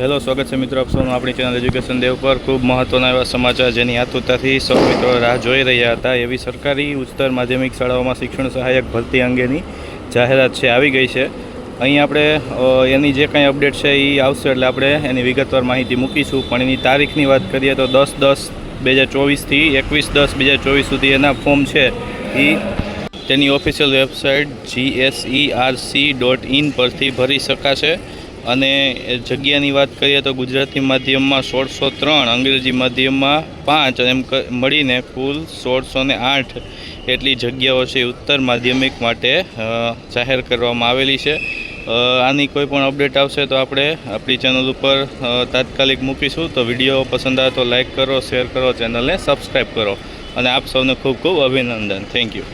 Hello, સ્વાગત છે મિત્રો આપ આપણી ચેનલ એજ્યુકેશન દેવ પર ખૂબ મહત્ત્વના એવા સમાચાર જેની આતુરતાથી સૌ મિત્રો રાહ જોઈ રહ્યા હતા. એવી સરકારી ઉચ્ચતર માધ્યમિક શાળાઓમાં શિક્ષણ સહાયક ભરતી અંગેની જાહેરાત છે, આવી ગઈ છે. અહીં આપણે એની જે કાંઈ અપડેટ છે એ આવશે, એટલે આપણે એની વિગતવાર માહિતી મૂકીશું. પણ એની તારીખની વાત કરીએ તો દસ દસ બે હજાર ચોવીસથી એકવીસ દસ બે હજાર ચોવીસ સુધી એના ફોર્મ છે. એ તેની official website GSERC dot in પરથી ભરી શકાશે. અને જગ્યાની વાત કરીએ તો ગુજરાતી માધ્યમમાં સોળસો ત્રણ, અંગ્રેજી માધ્યમમાં પાંચ એમ મળીને કુલ સોળસો ને આઠ એટલી જગ્યાઓ છે ઉત્તર માધ્યમિક માટે જાહેર કરવામાં આવેલી છે. આની કોઈ પણ અપડેટ આવશે તો આપણે આપણી ચેનલ ઉપર તાત્કાલિક મૂકીશું. તો વીડિયો પસંદ આવે તો લાઈક કરો, શેર કરો, ચેનલને સબસ્ક્રાઈબ કરો. અને આપ સૌને ખૂબ ખૂબ અભિનંદન. Thank you.